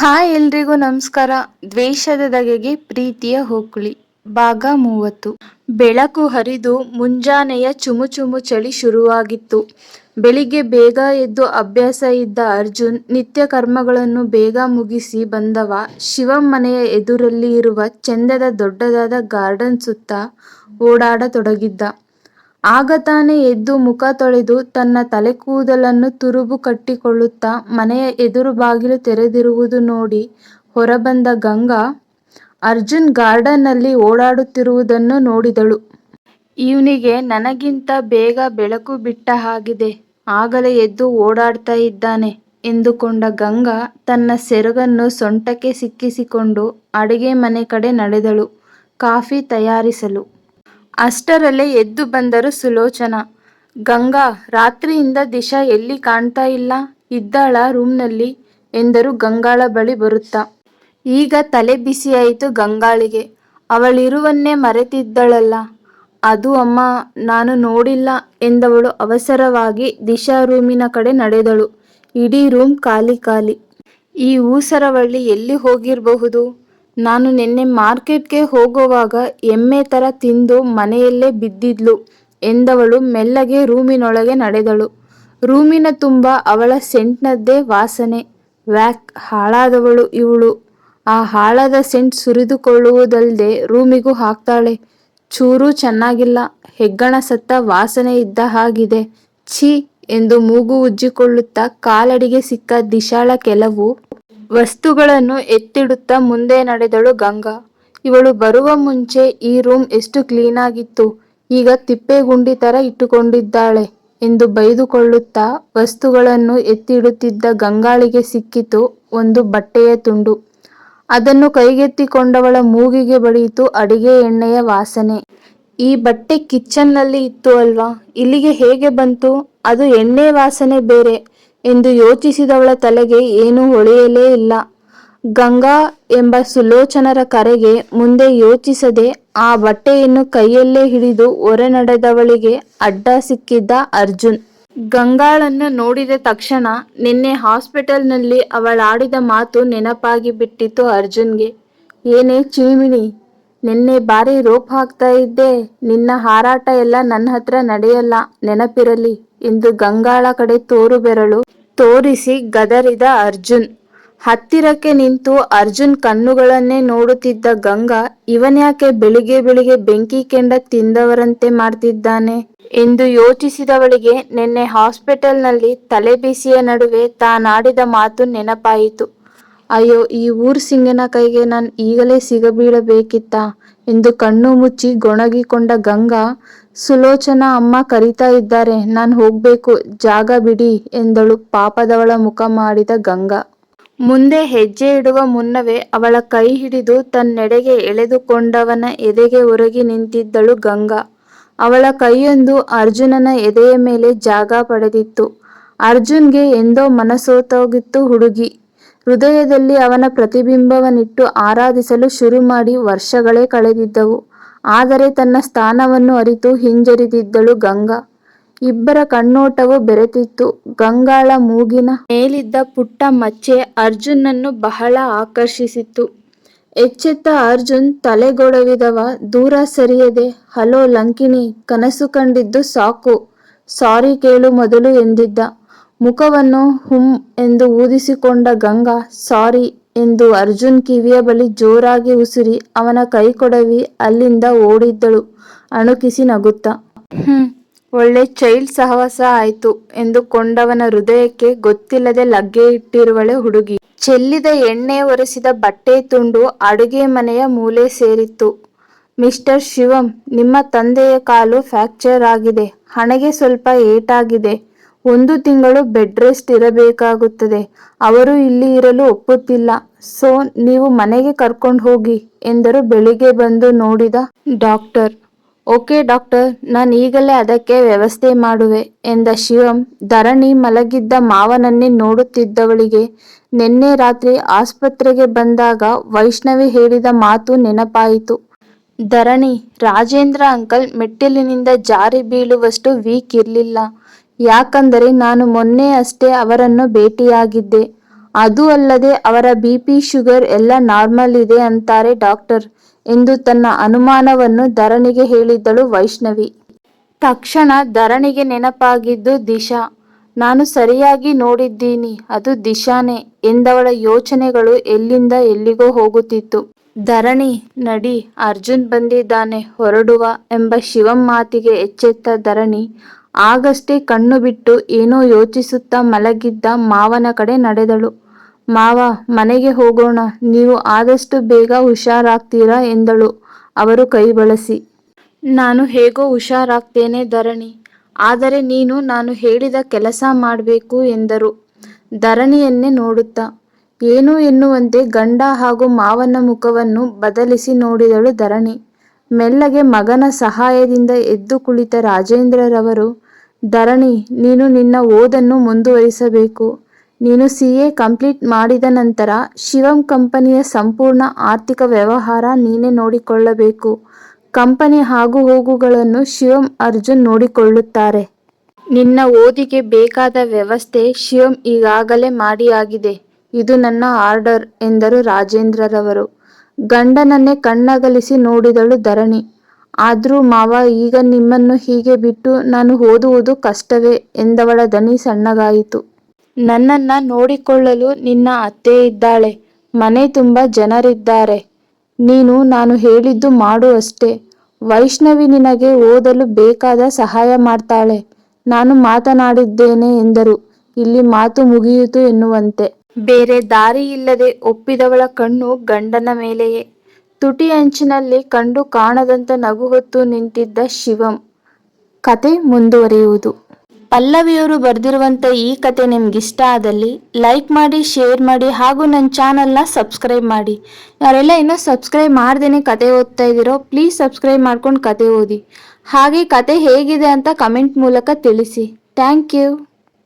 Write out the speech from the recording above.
Hi ಎಲ್ರಿಗೂ ನಮಸ್ಕಾರ. ದ್ವೇಷದ ದಗೆಗೆ ಪ್ರೀತಿಯ ಹೋಕುಳಿ. ಭಾಗ ಮೂವತ್ತು. ಬೆಳಕು ಹರಿದು ಮುಂಜಾನೆಯ ಚುಮು ಚುಮು ಚಳಿ ಶುರುವಾಗಿತ್ತು. ಬೆಳಿಗ್ಗೆ ಬೇಗ ಎದ್ದು ಅಭ್ಯಾಸ ಇದ್ದ ಅರ್ಜುನ್ ನಿತ್ಯ ಕರ್ಮಗಳನ್ನು ಬೇಗ ಮುಗಿಸಿ ಬಂದವ. ಶಿವಮ್ಮನೆಯ ಮನೆಯ ಎದುರಲ್ಲಿ ಇರುವ ಚೆಂದದ ದೊಡ್ಡದಾದ ಗಾರ್ಡನ್ ಸುತ್ತ ಓಡಾಡತೊಡಗಿದ್ದ. ಆಗ ತಾನೇ ಎದ್ದು ಮುಖ ತೊಳೆದು ತನ್ನ ತಲೆ ಕೂದಲನ್ನು ತುರುಬು ಕಟ್ಟಿಕೊಳ್ಳುತ್ತಾ ಮನೆಯ ಎದುರು ಬಾಗಿಲು ತೆರೆದಿರುವುದು ನೋಡಿ ಹೊರಬಂದ ಗಂಗಾ ಅರ್ಜುನ್ ಗಾರ್ಡನ್ನಲ್ಲಿ ಓಡಾಡುತ್ತಿರುವುದನ್ನು ನೋಡಿದಳು. ಇವನಿಗೆ ನನಗಿಂತ ಬೇಗ ಬೆಳಕು ಬಿಟ್ಟ ಹಾಗಿದೆ. ಆಗಲೇ ಎದ್ದು ಓಡಾಡ್ತಾ ಇದ್ದಾನೆ ಎಂದುಕೊಂಡ ಗಂಗಾ ತನ್ನ ಸೆರಗನ್ನು ಸೊಂಟಕ್ಕೆ ಸಿಕ್ಕಿಸಿಕೊಂಡು ಅಡುಗೆ ಮನೆ ಕಡೆ ನಡೆದಳು ಕಾಫಿ ತಯಾರಿಸಲು. ಅಷ್ಟರಲ್ಲೇ ಎದ್ದು ಬಂದರು ಸುಲೋಚನ ಗಂಗಾ, ರಾತ್ರಿಯಿಂದ ದಿಶಾ ಎಲ್ಲಿ ಕಾಣ್ತಾ ಇಲ್ಲ. ಇದ್ದಾಳ ರೂಮ್ನಲ್ಲಿ ಎಂದರು ಗಂಗಾಳ ಬಳಿ ಬರುತ್ತಾ. ಈಗ ತಲೆ ಬಿಸಿಯಾಯಿತು ಗಂಗಾಳಿಗೆ. ಅವಳಿರುವನ್ನೇ ಮರೆತಿದ್ದಳಲ್ಲ. ಅದು ಅಮ್ಮ, ನಾನು ನೋಡಿಲ್ಲ ಎಂದವಳು ಅವಸರವಾಗಿ ದಿಶಾ ರೂಮಿನ ಕಡೆ ನಡೆದಳು. ಇಡೀ ರೂಮ್ ಖಾಲಿ ಖಾಲಿ. ಈ ಊಸರವಳ್ಳಿ ಎಲ್ಲಿ ಹೋಗಿರ್ಬಹುದು. ನಾನು ನಿನ್ನೆ ಮಾರ್ಕೆಟ್ಗೆ ಹೋಗುವಾಗ ಎಮ್ಮೆ ತರ ತಿಂದು ಮನೆಯಲ್ಲೇ ಬಿದ್ದಿದ್ಲು ಎಂದವಳು ಮೆಲ್ಲಗೆ ರೂಮಿನೊಳಗೆ ನಡೆದಳು. ರೂಮಿನ ತುಂಬ ಅವಳ ಸೆಂಟ್ನದ್ದೇ ವಾಸನೆ. ವ್ಯಾಕ್, ಹಾಳಾದವಳು ಇವಳು. ಆ ಹಾಳಾದ ಸೆಂಟ್ ಸುರಿದುಕೊಳ್ಳುವುದಲ್ಲದೆ ರೂಮಿಗೂ ಹಾಕ್ತಾಳೆ. ಚೂರೂ ಚೆನ್ನಾಗಿಲ್ಲ. ಹೆಗ್ಗಣ ಸತ್ತ ವಾಸನೆ ಇದ್ದ ಹಾಗಿದೆ. ಛೀ ಎಂದು ಮೂಗು ಉಜ್ಜಿಕೊಳ್ಳುತ್ತಾ ಕಾಲಡಿಗೆ ಸಿಕ್ಕ ದಿಶಾಳ ಕೆಲವು ವಸ್ತುಗಳನ್ನು ಎತ್ತಿಡುತ್ತಾ ಮುಂದೆ ನಡೆದಳು ಗಂಗಾ. ಇವಳು ಬರುವ ಮುಂಚೆ ಈ ರೂಮ್ ಎಷ್ಟು ಕ್ಲೀನಾಗಿತ್ತು. ಈಗ ತಿಪ್ಪೆಗುಂಡಿ ತರ ಇಟ್ಟುಕೊಂಡಿದ್ದಾಳೆ ಎಂದು ಬೈದುಕೊಳ್ಳುತ್ತಾ ವಸ್ತುಗಳನ್ನು ಎತ್ತಿಡುತ್ತಿದ್ದ ಗಂಗಾಳಿಗೆ ಸಿಕ್ಕಿತು ಒಂದು ಬಟ್ಟೆಯ ತುಂಡು. ಅದನ್ನು ಕೈಗೆತ್ತಿಕೊಂಡವಳ ಮೂಗಿಗೆ ಬಡಿಯಿತು ಅಡಿಗೆ ಎಣ್ಣೆಯ ವಾಸನೆ. ಈ ಬಟ್ಟೆ ಕಿಚನ್ನಲ್ಲಿ ಇತ್ತು ಅಲ್ವಾ. ಇಲ್ಲಿಗೆ ಹೇಗೆ ಬಂತು. ಅದು ಎಣ್ಣೆ ವಾಸನೆ ಬೇರೆ ಎಂದು ಯೋಚಿಸಿದವಳ ತಲೆಗೆ ಏನೂ ಹೊಳೆಯಲೇ ಇಲ್ಲ. ಗಂಗಾ ಎಂಬ ಸುಲೋಚನರ ಕರೆಗೆ ಮುಂದೆ ಯೋಚಿಸದೆ ಆ ಬಟ್ಟೆಯನ್ನು ಕೈಯಲ್ಲೇ ಹಿಡಿದು ಹೊರ ನಡೆದವಳಿಗೆ ಅಡ್ಡ ಸಿಕ್ಕಿದ್ದ ಅರ್ಜುನ್. ಗಂಗಾಳನ್ನು ನೋಡಿದ ತಕ್ಷಣ ನಿನ್ನೆ ಹಾಸ್ಪಿಟಲ್ನಲ್ಲಿ ಅವಳಾಡಿದ ಮಾತು ನೆನಪಾಗಿ ಬಿಟ್ಟಿತ್ತು ಅರ್ಜುನ್ಗೆ. ಏನೇ ಚಿಮಿಣಿ, ನೆನ್ನೆ ಭಾರೀ ರೋಪ್ ಹಾಕ್ತಾ ಇದ್ದೆ. ನಿನ್ನ ಹಾರಾಟ ಎಲ್ಲ ನನ್ನ ಹತ್ರ ನಡೆಯಲ್ಲ, ನೆನಪಿರಲಿ ಎಂದು ಗಂಗಾಳ ಕಡೆ ತೋರು ಬೆರಳು ತೋರಿಸಿ ಗದರಿದ ಅರ್ಜುನ್. ಹತ್ತಿರಕ್ಕೆ ನಿಂತು ಅರ್ಜುನ್ ಕಣ್ಣುಗಳನ್ನೇ ನೋಡುತ್ತಿದ್ದ ಗಂಗಾ ಇವನ್ಯಾಕೆ ಬೆಳಿಗ್ಗೆ ಬೆಳಿಗ್ಗೆ ಬೆಂಕಿ ಕೆಂಡ ತಿಂದವರಂತೆ ಮಾಡ್ತಿದ್ದಾನೆ ಎಂದು ಯೋಚಿಸಿದವಳಿಗೆ ನಿನ್ನೆ ಹಾಸ್ಪಿಟಲ್ನಲ್ಲಿ ತಲೆ ಬಿಸಿಯ ನಡುವೆ ತಾನಾಡಿದ ಮಾತು ನೆನಪಾಯಿತು. ಅಯ್ಯೋ, ಈ ಊರ್ ಸಿಂಗನ ಕೈಗೆ ನಾನು ಈಗಲೇ ಸಿಗಬೀಳಬೇಕಿತ್ತಾ ಎಂದು ಕಣ್ಣು ಮುಚ್ಚಿ ಗೊಣಗಿಕೊಂಡ ಗಂಗಾ, ಸುಲೋಚನಾ ಅಮ್ಮ ಕರೀತಾ ಇದ್ದಾರೆ, ನಾನು ಹೋಗ್ಬೇಕು, ಜಾಗ ಬಿಡಿ ಎಂದಳು ಪಾಪದವಳ ಮುಖ ಮಾಡಿದ ಗಂಗಾ. ಮುಂದೆ ಹೆಜ್ಜೆ ಇಡುವ ಮುನ್ನವೇ ಅವಳ ಕೈ ಹಿಡಿದು ತನ್ನೆಡೆಗೆ ಎಳೆದುಕೊಂಡವನ ಎದೆಗೆ ಒರಗಿ ನಿಂತಿದ್ದಳು ಗಂಗಾ. ಅವಳ ಕೈಯೊಂದು ಅರ್ಜುನನ ಎದೆಯ ಮೇಲೆ ಜಾಗ ಪಡೆದಿತ್ತು. ಅರ್ಜುನ್ಗೆ ಎಂದೋ ಮನಸೋತೋಗಿತ್ತು ಹುಡುಗಿ. ಹೃದಯದಲ್ಲಿ ಅವನ ಪ್ರತಿಬಿಂಬವನ್ನಿಟ್ಟು ಆರಾಧಿಸಲು ಶುರುಮಾಡಿ ವರ್ಷಗಳೇ ಕಳೆದಿದ್ದವು. ಆದರೆ ತನ್ನ ಸ್ಥಾನವನ್ನು ಅರಿತು ಹಿಂಜರಿದಿದ್ದಳು ಗಂಗಾ. ಇಬ್ಬರ ಕಣ್ಣೋಟವು ಬೆರೆತಿತ್ತು. ಗಂಗಾಳ ಮೂಗಿನ ಮೇಲಿದ್ದ ಪುಟ್ಟ ಮಚ್ಚೆ ಅರ್ಜುನನ್ನು ಬಹಳ ಆಕರ್ಷಿಸಿತ್ತು. ಎಚ್ಚೆತ್ತ ಅರ್ಜುನ್ ತಲೆಗೊಡವಿದವ, ದೂರ ಸರಿಯದೆ ಹಲೋ ಲಂಕಿಣಿ, ಕನಸು ಕಂಡಿದ್ದು ಸಾಕು ಸಾರಿ ಕೇಳು ಮೊದಲು ಎಂದಿದ್ದ. ಮುಖವನ್ನು ಹುಂ ಎಂದು ಊದಿಸಿಕೊಂಡ ಗಂಗಾ ಸಾರಿ ಎಂದು ಅರ್ಜುನ್ ಕಿವಿಯ ಬಳಿ ಜೋರಾಗಿ ಉಸಿರಿ ಅವನ ಕೈಕೊಡವಿ ಅಲ್ಲಿಂದ ಓಡಿದ್ದಳು ಅಣುಕಿಸಿ ನಗುತ್ತಾ. ಹ್ಮ್, ಒಳ್ಳೆ ಚೈಲ್ಡ್ ಸಹವಾಸ ಆಯ್ತು ಎಂದುಕೊಂಡವನ ಹೃದಯಕ್ಕೆ ಗೊತ್ತಿಲ್ಲದೆ ಲಗ್ಗೆ ಇಟ್ಟಿರುವಳೆ ಹುಡುಗಿ. ಚೆಲ್ಲಿದ ಎಣ್ಣೆ ಒರೆಸಿದ ಬಟ್ಟೆ ತುಂಡು ಅಡುಗೆ ಮನೆಯ ಮೂಲೆ ಸೇರಿತ್ತು. ಮಿಸ್ಟರ್ ಶಿವಂ ನಿಮ್ಮ ತಂದೆಯ ಕಾಲು ಫ್ರಾಕ್ಚರ್ ಆಗಿದೆ. ಹಣೆಗೆ ಸ್ವಲ್ಪ ಏಟಾಗಿದೆ. ಒಂದು ತಿಂಗಳು ಬೆಡ್ ರೆಸ್ಟ್ ಇರಬೇಕಾಗುತ್ತದೆ. ಅವರು ಇಲ್ಲಿ ಇರಲು ಒಪ್ಪುತ್ತಿಲ್ಲ. ಸೊ, ನೀವು ಮನೆಗೆ ಕರ್ಕೊಂಡು ಹೋಗಿ ಎಂದರು ಬೆಳಿಗ್ಗೆ ಬಂದು ನೋಡಿದ ಡಾಕ್ಟರ್. ಓಕೆ ಡಾಕ್ಟರ್, ನಾನು ಈಗಲೇ ಅದಕ್ಕೆ ವ್ಯವಸ್ಥೆ ಮಾಡುವೆ ಎಂದ ಶಿವಂ ಧರಣಿ ಮಲಗಿದ್ದ ಮಾವನನ್ನೇ ನೋಡುತ್ತಿದ್ದವಳಿಗೆ ನಿನ್ನೆ ರಾತ್ರಿ ಆಸ್ಪತ್ರೆಗೆ ಬಂದಾಗ ವೈಷ್ಣವಿ ಹೇಳಿದ ಮಾತು ನೆನಪಾಯಿತು. ಧರಣಿ, ರಾಜೇಂದ್ರ ಅಂಕಲ್ ಮೆಟ್ಟಿಲಿನಿಂದ ಜಾರಿ ಬೀಳುವಷ್ಟು ವೀಕ್ ಇರ್ಲಿಲ್ಲ. ಯಾಕಂದರೆ ನಾನು ಮೊನ್ನೆ ಅಷ್ಟೇ ಅವರನ್ನು ಭೇಟಿಯಾಗಿದ್ದೆ. ಅದೂ ಅಲ್ಲದೆ ಅವರ ಬಿ ಪಿ ಶುಗರ್ ಎಲ್ಲ ನಾರ್ಮಲ್ ಇದೆ ಅಂತಾರೆ ಡಾಕ್ಟರ್ ಎಂದು ತನ್ನ ಅನುಮಾನವನ್ನು ಧರಣಿಗೆ ಹೇಳಿದ್ದಳು ವೈಷ್ಣವಿ ತಕ್ಷಣ ಧರಣಿಗೆ ನೆನಪಾಗಿದ್ದು, ದಿಶಾ, ನಾನು ಸರಿಯಾಗಿ ನೋಡಿದ್ದೀನಿ, ಅದು ದಿಶಾನೇ ಎಂದವಳ ಯೋಚನೆಗಳು ಎಲ್ಲಿಂದ ಎಲ್ಲಿಗೋ ಹೋಗುತ್ತಿತ್ತು ಧರಣಿ, ನಡಿ, ಅರ್ಜುನ್ ಬಂದಿದ್ದಾನೆ, ಹೊರಡುವ ಎಂಬ ಶಿವಂ ಮಾತಿಗೆ ಎಚ್ಚೆತ್ತ ಧರಣಿ ಆಗಷ್ಟೇ ಕಣ್ಣು ಬಿಟ್ಟು ಏನೋ ಯೋಚಿಸುತ್ತಾ ಮಲಗಿದ್ದ ಮಾವನ ಕಡೆ ನಡೆದಳು. ಮಾವ, ಮನೆಗೆ ಹೋಗೋಣ, ನೀವು ಆದಷ್ಟು ಬೇಗ ಹುಷಾರಾಗ್ತೀರಾ ಎಂದಳು. ಅವರು ಕೈ ಬಳಸಿ. ನಾನು ಹೇಗೋ ಹುಷಾರಾಗ್ತೇನೆ ಧರಣಿ, ಆದರೆ ನೀನು ನಾನು ಹೇಳಿದ ಕೆಲಸ ಮಾಡಬೇಕು ಎಂದರು. ಧರಣಿಯನ್ನೇ ನೋಡುತ್ತಾ, ಏನು ಎನ್ನುವಂತೆ ಗಂಡ ಹಾಗೂ ಮಾವನ ಮುಖವನ್ನು ಬದಲಿಸಿ ನೋಡಿದಳು ಧರಣಿ. ಮೆಲ್ಲಗೆ ಮಗನ ಸಹಾಯದಿಂದ ಎದ್ದು ಕುಳಿತ ರಾಜೇಂದ್ರರವರು, ಧರಣಿ, ನೀನು ನಿನ್ನ ಓದನ್ನು ಮುಂದುವರಿಸಬೇಕು. ನೀನು ಸಿ ಎ ಕಂಪ್ಲೀಟ್ ಮಾಡಿದ ನಂತರ ಶಿವಂ ಕಂಪನಿಯ ಸಂಪೂರ್ಣ ಆರ್ಥಿಕ ವ್ಯವಹಾರ ನೀನೇ ನೋಡಿಕೊಳ್ಳಬೇಕು. ಕಂಪನಿ ಹಾಗೂ ಹೋಗುಗಳನ್ನು ಶಿವಂ ಅರ್ಜುನ್ ನೋಡಿಕೊಳ್ಳುತ್ತಾರೆ. ನಿನ್ನ ಓದಿಗೆ ಬೇಕಾದ ವ್ಯವಸ್ಥೆ ಶಿವಂ ಈಗಾಗಲೇ ಮಾಡಿಯಾಗಿದೆ. ಇದು ನನ್ನ ಆರ್ಡರ್, ಎಂದರು ರಾಜೇಂದ್ರರವರು. ಗಂಡನನ್ನೇ ಕಣ್ಣಗಲಿಸಿ ನೋಡಿದಳು ಧರಣಿ. ಆದ್ರೂ ಮಾವ, ಈಗ ನಿಮ್ಮನ್ನು ಹೀಗೆ ಬಿಟ್ಟು ನಾನು ಓದುವುದು ಕಷ್ಟವೇ ಎಂದವಳ ದನಿ ಸಣ್ಣಗಾಯಿತು. ನನ್ನನ್ನ ನೋಡಿಕೊಳ್ಳಲು ನಿನ್ನ ಅತ್ತೆ ಇದ್ದಾಳೆ. ಮನೆ ತುಂಬ ಜನರಿದ್ದಾರೆ. ನೀನು ನಾನು ಹೇಳಿದ್ದು ಮಾಡು ಅಷ್ಟೇ. ವೈಷ್ಣವಿ ನಿನಗೆ ಓದಲು ಬೇಕಾದ ಸಹಾಯ ಮಾಡ್ತಾಳೆ. ನಾನು ಮಾತನಾಡಿದ್ದೇನೆ ಎಂದರು. ಇಲ್ಲಿ ಮಾತು ಮುಗಿಯಿತು ಎನ್ನುವಂತೆ. ಬೇರೆ ದಾರಿ ಇಲ್ಲದೆ ಒಪ್ಪಿದವಳ ಕಣ್ಣು ಗಂಡನ ಮೇಲೆಯೇ. ತುಟಿ ಅಂಚಿನಲ್ಲಿ ಕಂಡು ಕಾಣದಂತ ನಗು ಹೊತ್ತು ನಿಂತಿದ್ದ ಶಿವಂ. ಕತೆ ಮುಂದುವರಿಯುವುದು. ಪಲ್ಲವಿಯವರು ಬರೆದಿರುವಂಥ ಈ ಕತೆ ನಿಮ್ಗಿಷ್ಟ ಆದಲ್ಲಿ ಲೈಕ್ ಮಾಡಿ, ಶೇರ್ ಮಾಡಿ ಹಾಗೂ ನನ್ನ ಚಾನಲ್ನ ಸಬ್ಸ್ಕ್ರೈಬ್ ಮಾಡಿ. ಯಾರೆಲ್ಲ ಇನ್ನೂ ಸಬ್ಸ್ಕ್ರೈಬ್ ಮಾಡ್ದೇನೆ ಕತೆ ಓದ್ತಾ ಇದ್ದೀರೋ, ಪ್ಲೀಸ್ ಸಬ್ಸ್ಕ್ರೈಬ್ ಮಾಡ್ಕೊಂಡು ಕತೆ ಓದಿ. ಹಾಗೆ ಕತೆ ಹೇಗಿದೆ ಅಂತ ಕಮೆಂಟ್ ಮೂಲಕ ತಿಳಿಸಿ. Thank you.